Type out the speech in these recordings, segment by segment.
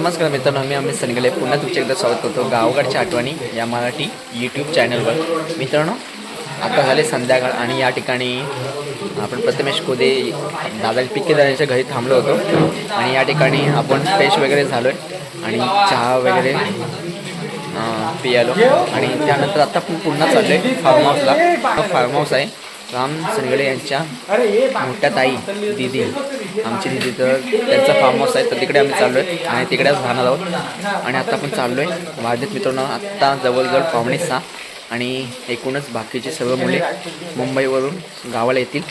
नमस्कार मित्रांनो मी अमित सनगले. पुन्हा तुमच्या एकदा स्वागत करतो गावगडच्या आठवणी या मराठी यूट्यूब चॅनलवर मित्रांनो आता झाले संध्याकाळ आणि या ठिकाणी आपण प्रथमेश कोदे दादा पिकेदारांच्या घरी थांबलो होतो. आणि या ठिकाणी आपण फ्रेश वगैरे झालो आहे आणि चहा वगैरे पियालो. आणि त्यानंतर आता पुन्हा चाललो आहे फार्म हाऊसला फार्म हाऊस आहे. राम सनगडे यांच्या मोठ्या ताई दिदी आमची दिदी तर त्यांचा फार्म हाऊस आहे तर तिकडे आम्ही चाललो आहे आणि तिकडेच राहणार आहोत. आणि आता आपण चाललो आहे वाढत मित्रांनो आत्ता जवळजवळ पावणे सहा आणि एकूणच बाकीचे सर्व मुले मुंबईवरून गावाला येतील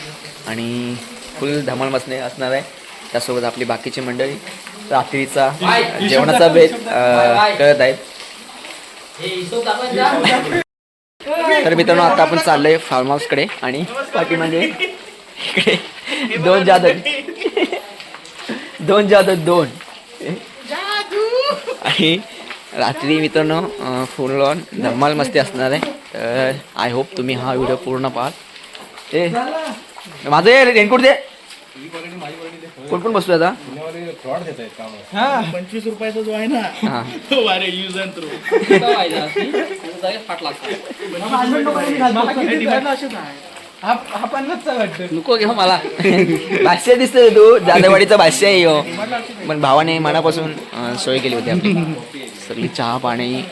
आणि फुल धमाल मसणे असणार आहे. त्यासोबत आपली बाकीची मंडळी रात्रीचा जेवणाचा भेद करत आहेत तर मित्रांनो आता आपण चाललोय फार्म हाऊसकडे आणि पाठीमागे इकडे दोन जादर दोन जादर दोन. आणि रात्री मित्रांनो फुल ऑन धमाल मस्ती असणार आहे. तर आय होप तुम्ही हा व्हिडिओ पूर्ण पाहाल. ए माझं हे रेनकोट दे. कोण कोण बसतोय आता? पंचवीस रुपयाचा जो आहे ना हा नको घेऊ मला. भाष्य दिसतोय तू. जादेवाडीचा भाष्य आहे हो पण भावाने मनापासून सोय केली होती आपली. सगळी चहा पाणी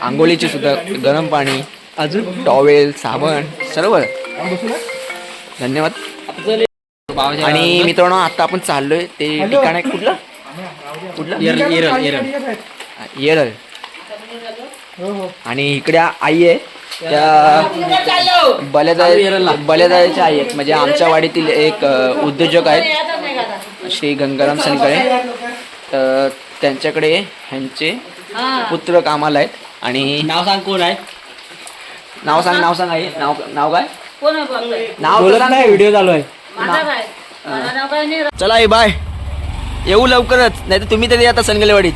आंघोळीची सुद्धा गरम पाणी अजून? टॉवेल साबण सर्व. धन्यवाद. आणि मित्रांनो आता आपण चाललोय ते ठिकाण आहे कुठलं? कुठलं? येरळ आणि इकडे आई आहे. त्या बल्यादाय बल्यादायाच्या आई आहेत. म्हणजे आमच्या वाडीतील एक उद्योजक आहेत. श्री गंगाराम सनकळे. तर त्यांच्याकडे ह्यांचे पुत्र कामाला आहेत. आणि नाव सांग कोण आहे? नाव सांग नाव सांग आई. नाव नाव काय? कोण आहे बोलतोय? नाव नाही. व्हिडिओ चालू आहे. चला आई बाय. येऊ लवकरच. नाही तर तुम्ही तरी आता सनगलेवाडीत.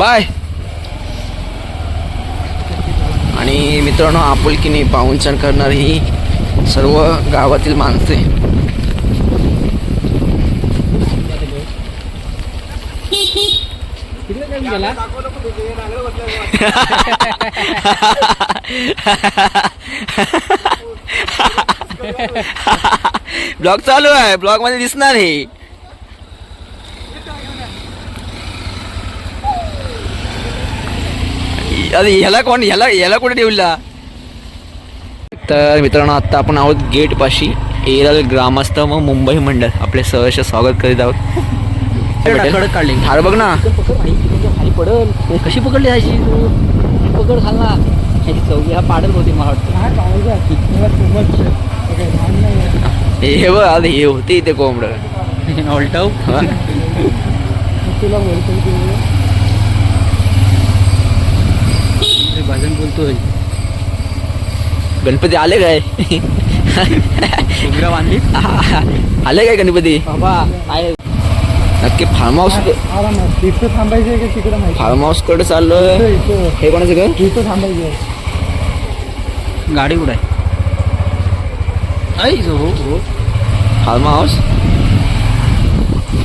बाय. आणि मित्रांनो आपुलकीने पाहुणचार करणारी ही सर्व गावातील माणसे. ब्लॉग चालू आहे. ब्लॉगमध्ये दिसणार हे. अरे ह्याला कोण ह्याला ह्याला कुठे ठेवला? तर मित्रांनो आता आपण आहोत गेट पाशी एरल ग्रामस्थ व मुंबई मंडळ आपले सहर्ष स्वागत करीत आहोत. कडक काढली. हार बघ ना. खाली पडल. कशी पकडली तू? पकड खाल्ला चौघी हा पाडल होती मला हे बघ आता हे होते इथे कोंबड. वाटतं ऑल्टाव भजन बोलतोय गणपती आले काय डोंगरा बांधली आले काय गणपती। बाबा आहे नक्की फार्म हाऊस तिथं थांबायचं का तिकडं फार्म हाऊस कडे चाललोय हे कोणाचं घर? तिथं थांबायचं गाडी कुठं आहे? हो हो. फार्म हाऊस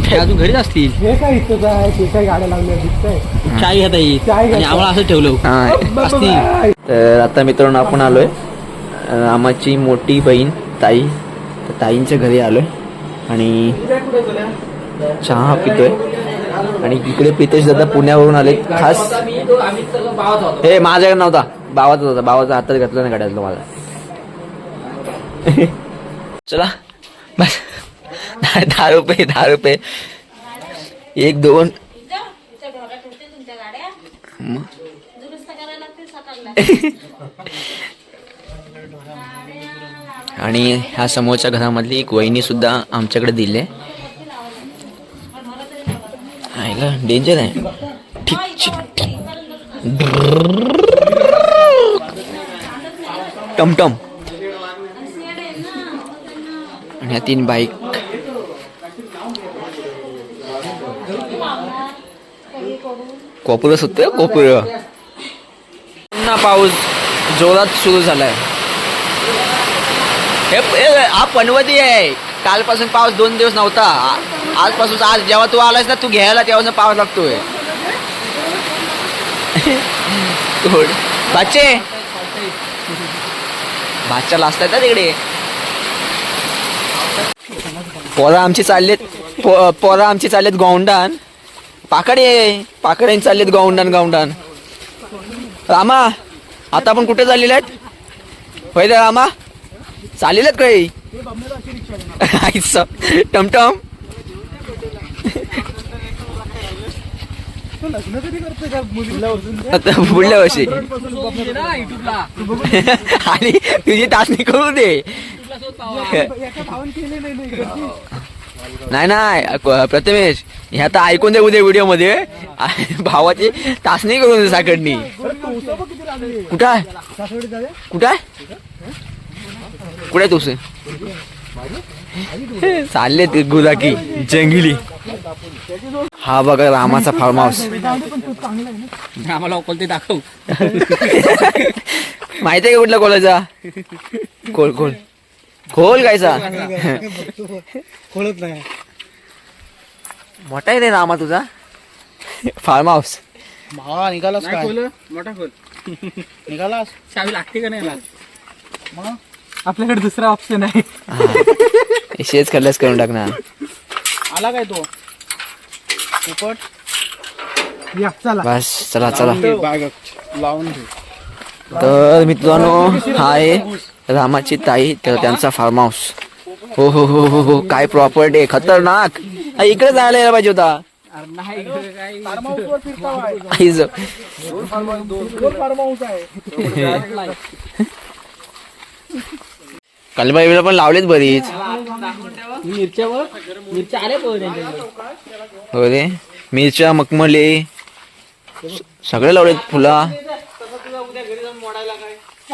ते अजून घरीच असतील. हे काय इथं आहे? ते काय गाड्या लावल्या दिसतंय चाय घेता येईल. आणि आम्हाला असं ठेवलं. हा. असतील तर आता मित्रांनो आपण आलोय अं, आमाची मोठी बहीण ताई. तर ताईंच्या घरी आलोय आणि चहा पितोय. आणि इकडे प्रितेश दादा पुण्यावरून आले खास हे माझ्याकडे नव्हता. बावाचा होता. बावाचा हातात घातला नाही गाड्यातलं माझा. चला. बस. दहा रुपये दहा रुपये. एक दोन आणि ह्या समोरच्या घरामधली एक वहिनी सुद्धा आमच्याकडे दिली. आहे डेंजर आहे. ठीक ठीक. टमटम. आणि ह्या तीन बाईक कोपरं सुटतंय कोपरं पुन्हा पाऊस जोरात सुरू झालाय. हे हा पनवती आहे. कालपासून पाऊस दोन दिवस नव्हता. आजपासून आज जेव्हा तू आलास ना तू घ्यायला तेव्हा पाऊस लागतोय. गोड भाच्या लास्ट आहेत ना तिकडे. पोरं आमची चाललेत पोरा पोरं आमची चाललेत गौंडान. पाकडे पाकड्याने चाललेत गौंडान गौंडान रामा आता आपण कुठे चाललेले आहेत? होय रे रामा चाललेले आहेत काही टमटम. आता पुढल्या वर्षी आणि तुझी तासणी करू दे. नाही नाही प्रथमेश हे आता ऐकून दे उद्या व्हिडिओमध्ये भावाची तासणी करून दे साकडनी कुठं आहे? कुठं आहे? कुठे आहे तुझे चालले ते गुदाकी जंगली. हा बघा रामाचा फार्म हाऊस आम्हाला ते दाखव. माहिती आहे का कुठला कोलाचा खोल खोल खोल कायचा खोलत नाही. मोठा आहे रे रामा तुझा. फार्म हाऊस भावा निघालास काय? मोठा खोल. निघालास? चावी लागते का नाही आपल्याकडे दुसरा ऑप्शन आहे. शेच करल्यास करून टाक ना. आला काय तो? पोपट चला. बस चला चला. बाग लावून घे तर मित्रांनो हा आहे रामाची ताई तर त्यांचा फार्म हाऊस हो हो हो हो हो काय प्रॉपर्टी आहे? खतरनाक. इकडे जायला यायला पाहिजे होता. आईज पण लावलेत बरीच. मिरच्यावर मिरच्या मखमले सगळे लावलेत फुला.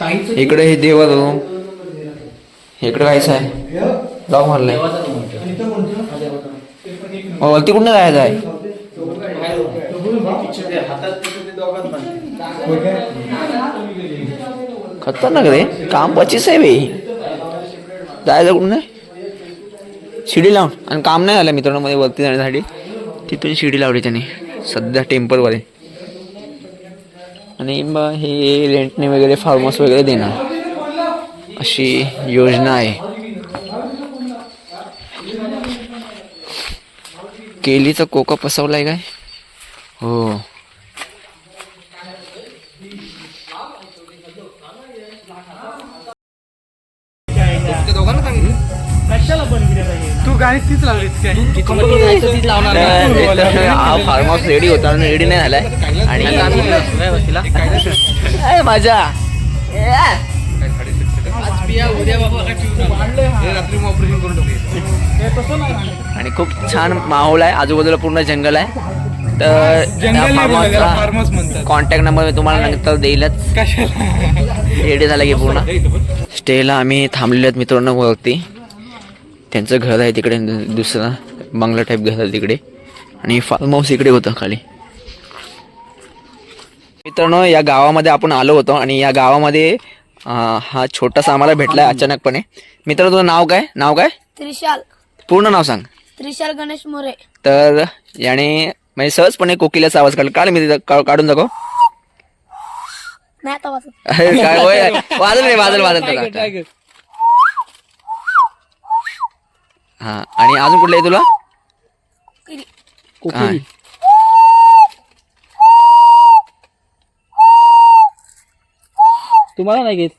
इकडे हे देवा रूम इकडे कायच आहे जाऊ मारलंय हो वरती कुठं जायचं आहे. खतरनाक रे. काम पचीस आहे बाई जायचं कुठं नाही शिडी लावून. आणि काम नाही झालं मित्रांनो मध्ये वरती जाण्यासाठी. तिथून शिडी लावली त्याने. सध्या टेम्पलवर आहे. आणि मग हे रेंटने वगैरे फार्म हाऊस वगैरे देणार. अशी योजना आहे. केलीचा कोका पसवलाय काय? हो. तू गाडी तीच लावलीस काय हा फार्म हाऊस रेडी होता आणि रेडी नाही झालाय आणि ए, आणि खूप छान माहोल आहे आजूबाजूला पूर्ण जंगल आहे तर कॉन्टॅक्ट नंबर मी तुम्हाला नंतर देईलच रेडी झाला की पूर्ण स्टेला आम्ही थांबलेलो आहेत मित्रांनो वरती त्यांचं घर आहे तिकडे दुसरं बंगला टाईप घर आहे तिकडे. आणि फार्म हाऊस इकडे होतं खाली. मित्रांनो या गावामध्ये आपण आलो होतो आणि या गावामध्ये हा छोटासा आम्हाला भेटलाय अचानकपणे. मित्र तुझं नाव काय? नाव काय? त्रिशाल. पूर्ण नाव सांग. त्रिशाल गणेश मोरे. तर याने म्हणजे सहजपणे कोकिलाचा आवाज काढला. काढ मी काढून दाखव. नाही आता वाचत अरे काय वाजल वाजल वाजल त्याला हा. आणि अजून कुठलं आहे तुला. तुम्हाला नाही घेत?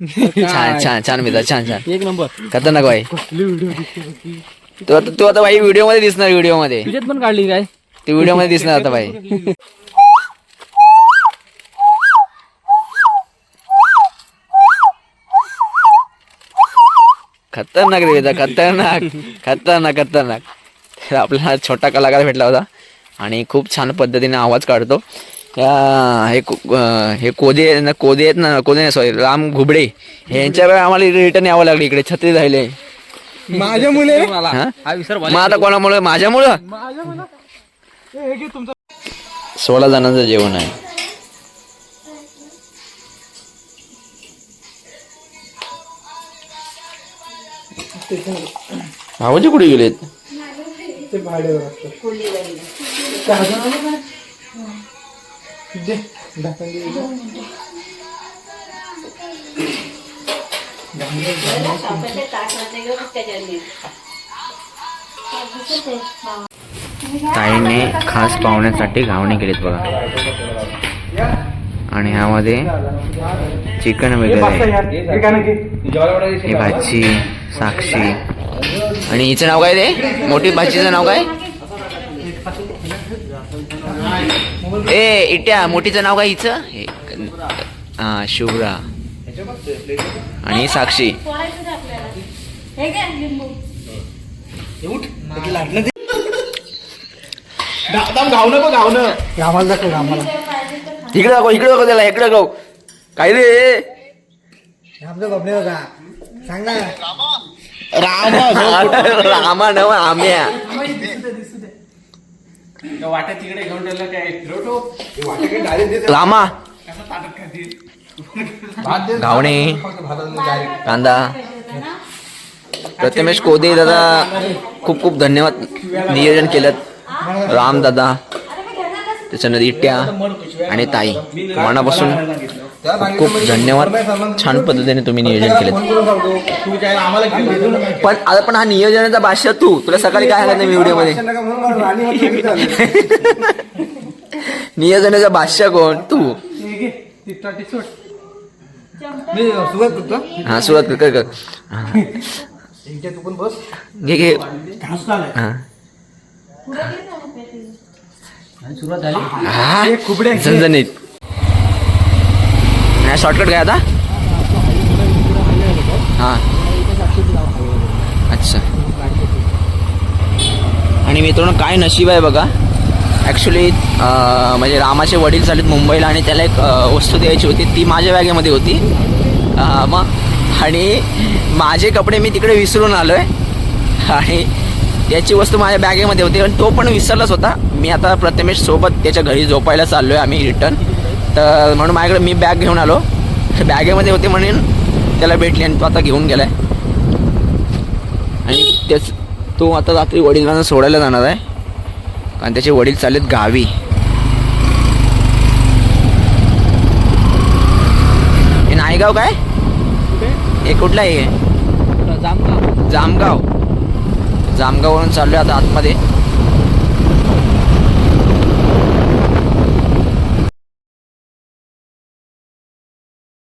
छान छान छान मित्र छान छान. एक नंबर. खतरनाक भाई तू आता तू आता भाई व्हिडिओमध्ये दिसणार व्हिडिओमध्ये. तुझ्यात पण काढली काय? ते व्हिडिओमध्ये दिसणार आता भाई खतरनाक रे बेटा खतरनाक खतरनाक खतरनाक. तर आपल्याला छोटा कलाकार भेटला होता आणि खूप छान पद्धतीने आवाज काढतो. हे हे कोदे न- कोदे आहेत ना कोदे नाही सॉरी राम घुबडे. यांच्याकडे आम्हाला रिटर्न यावं लागलं इकडे छत्री राहिले. माझ्या मुले? विसर मग आता कोणामुळे? माझ्यामुळं? सोळा जणांचं जेवण आहे. भावाजी कुठे गेलेत? ते भाडे. ताईने खास पाहुण्यासाठी घावणे केलेत बघा. आणि ह्यामध्ये चिकन वगैरे. आहे. ही भाजी साक्षी. आणि हिचं नाव काय ते? मोठी भाजीचं नाव काय? ए इट्या मोठीचं नाव काय हिचं? हे शुभ्रा. आणि साक्षी. हे बघ घावणं आम्हाला दाखव खा. इकडे दाखव इकडे दाखव त्याला इकडे दाखव. काय रे? आमचं बबडे होता सांग ना. रामा नव आम्या. रामा. घावणे. कांदा. प्रथमेश कोदे दादा खूप खूप धन्यवाद नियोजन केलं. राम दादा. त्याच्यानंतर इट्या आणि ताई मनापासून खूप खूप धन्यवाद. छान पद्धतीने तुम्ही नियोजन केलं. तू काय आम्हाला केलं पण आता पण हा नियोजनाचा भाषा तू. तुला सकाळी काय आलं नाही व्हिडिओमध्ये नियोजनाचा भाष्य कोण? तू. सुरुवात करतो हा सुरुवात कर कर कर. तू पण बस. घे घे. हा. सुरुवात झाली. झणझणीत हा शॉर्टकट काय आता. हा. अच्छा. आणि मित्रांनो काय नशीब आहे बघा. ॲक्च्युली म्हणजे रामाचे वडील चालेत मुंबईला आणि त्याला एक वस्तू द्यायची होती. ती माझ्या बॅगेमध्ये होती. मग आणि माझे कपडे मी तिकडे विसरून आलो आहे आणि त्याची वस्तू माझ्या बॅगेमध्ये होती. आणि तो पण विसरलाच होता. मी आता प्रथमेश सोबत त्याच्या घरी झोपायला चाललो आहे आम्ही रिटर्न तर म्हणून माझ्याकडे मी बॅग घेऊन आलो. बॅगेमध्ये होते म्हणून त्याला भेटली आणि तो आता घेऊन गेला आहे आणि त्याच तो आता रात्री वडिलांना सोडायला जाणार आहे. कारण त्याचे वडील चाललेत गावी. हे नायगाव काय? हे कुठलं आहे? जामगाव. जामगाव. जामगाववरून चाललो आहे आता आतमध्ये.